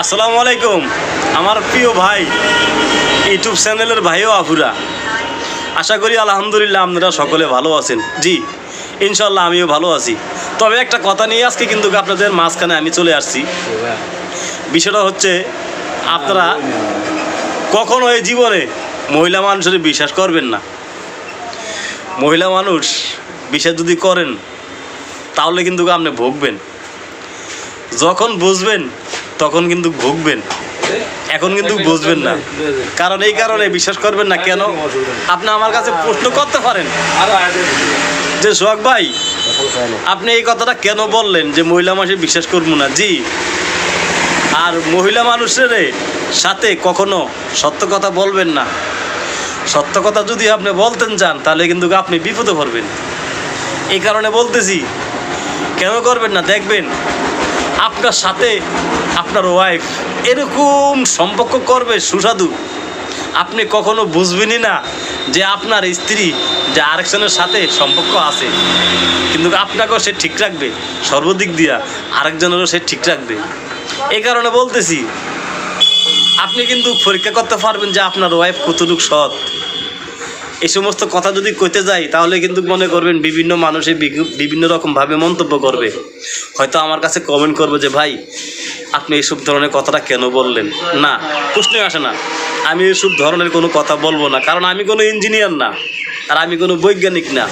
আসসালামু আলাইকুম। আমার প্রিয় ভাই, ইউটিউব চ্যানেলের ভাইও আফুরা আশা করি আলহামদুলিল্লাহ আপনারা সকলে ভালো আছেন। জি ইনশাল্লাহ আমিও ভালো আছি। তবে একটা কথা নিয়ে আজকে কিন্তু আপনাদের মাঝখানে আমি চলে আসছি। বিষয়টা হচ্ছে, আপনারা কখনো এই জীবনে মহিলা মানুষের বিশ্বাস করবেন না। মহিলা মানুষ বিশ্বাস যদি করেন, তাহলে কিন্তু আপনি ভুগবেন। যখন বুঝবেন তখন কিন্তু ভুগবেন। এখন কিন্তু বুঝবেন না। কারণ এই কারণে বিশ্বাস করবেন না কেন? আপনি আমার কাছে প্রশ্ন করতে পারেন। যে সোহাগ ভাই, আপনি এই কথাটা কেন বললেন যে মহিলা মানুষের বিশ্বাস করব না? জি। আর মহিলা মানুষের সাথে কখনো সত্য কথা বলবেন না। সত্য কথা যদি আপনি বলতেন চান তাহলে কিন্তু আপনি বিপদে পড়বেন। এই কারণে বলতেছি, কেন করবেন না? দেখবেন আপনার সাথে আপনার ওয়াইফ এরকম সম্পর্ক করবে সুস্বাদু। আপনি কখনো বুঝবেনই না যে আপনার স্ত্রী যে আরেকজনের সাথে সম্পর্ক আছে। কিন্তু আপনাকেও সে ঠিক রাখবে, সর্বদিক দিয়া আরেকজনেরও সে ঠিক রাখবে। এই কারণে বলতেছি, আপনি কিন্তু পরীক্ষা করতে পারবেন যে আপনার ওয়াইফ কতটুকু সৎ। এই সমস্ত কথা যদি কইতে যাই, তাহলে কিন্তু মনে করবেন বিভিন্ন মানুষে বিভিন্ন রকমভাবে মন্তব্য করবে। হয়তো আমার কাছে কমেন্ট করবে যে, ভাই, আপনি এইসব ধরনের কথাটা কেন বললেন? না, প্রশ্নই আসে না। আমি এইসব ধরনের কোনো কথা বলব না, কারণ আমি কোনো ইঞ্জিনিয়ার না, আর আমি কোনো বৈজ্ঞানিক না।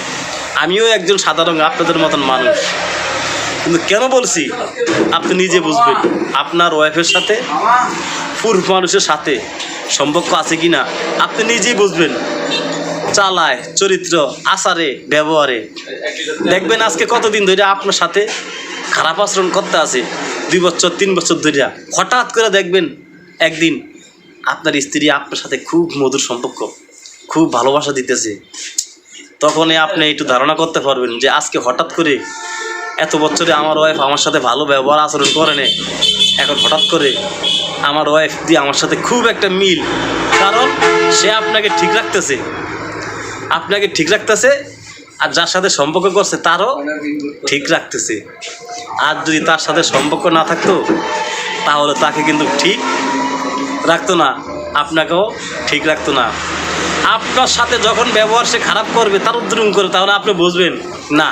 আমিও একজন সাধারণ, আপনাদের মতন মানুষ। কিন্তু কেন বলছি? আপনি নিজে বুঝবেন। আপনার ওয়াইফের সাথে, পুরুষ মানুষের সাথে সম্পর্ক আছে কি না আপনি নিজেই বুঝবেন। চালায়, চরিত্র, আচারে, ব্যবহারে। দেখবেন আজকে কতদিন ধরে আপনার সাথে খারাপ আচরণ করতে আছে, দুই বছর, তিন বছর ধরে। হঠাৎ করে দেখবেন একদিন আপনার স্ত্রী আপনার সাথে খুব মধুর সম্পর্ক, খুব ভালোবাসা দিতেছে। তখনই আপনি একটু ধারণা করতে পারবেন যে আজকে হঠাৎ করে এত বছরে আমার ওয়াইফ আমার সাথে ভালো ব্যবহার আচরণ করে নে এখন হঠাৎ করে আমার ওয়াইফ দিয়ে আমার সাথে খুব একটা মিল। কারণ সে আপনাকে ঠিক রাখতেছে। আপনাকে ঠিক রাখতেছে, আর যার সাথে সম্পর্ক করছে তারও ঠিক রাখতেছে। আর যদি তার সাথে সম্পর্ক না থাকতো, তাহলে তাকে কিন্তু ঠিক রাখতো না, আপনাকেও ঠিক রাখতো না। আপনার সাথে যখন ব্যবহার সে খারাপ করবে, তার উদ্রুম করে, তাহলে আপনি বুঝবেন, না,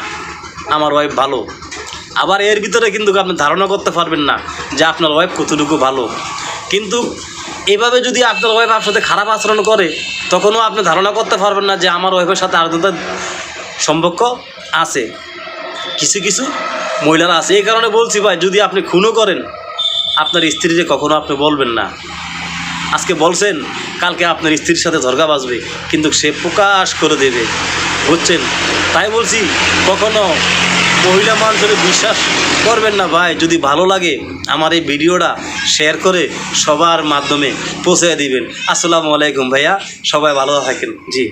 আমার ওয়াইফ ভালো। আবার এর ভিতরে কিন্তু আপনি ধারণা করতে পারবেন না যে আপনার ওয়াইফ কতটুকু ভালো। কিন্তু এভাবে যদি আপনার ওয়াইফ আপনার সাথে খারাপ আচরণ করে, তখনও আপনি ধারণা করতে পারবেন না যে আমার ওয়াইফের সাথে আরেকজনের সম্পর্ক আছে। কিছু কিছু মহিলারা আছে। এই কারণে বলছি ভাই, যদি আপনি খুনও করেন, আপনার স্ত্রীকে কখনো আপনি বলবেন না। আজকে বলছেন, কালকে আপনার স্ত্রীর সাথে ঝরগা বাজবে কিন্তু সে প্রকাশ করে দেবে। বুঝছেন? তাই বলছি, কখনো মহিলা মানুষের বিশ্বাস করবেন না ভাই, যদি ভালো লাগে আমার এই ভিডিওটা শেয়ার করে সবার মাধ্যমে পৌঁছে দিবেন। আসসালামু আলাইকুম ভাইয়া, সবাই ভালো থাকেন। জি।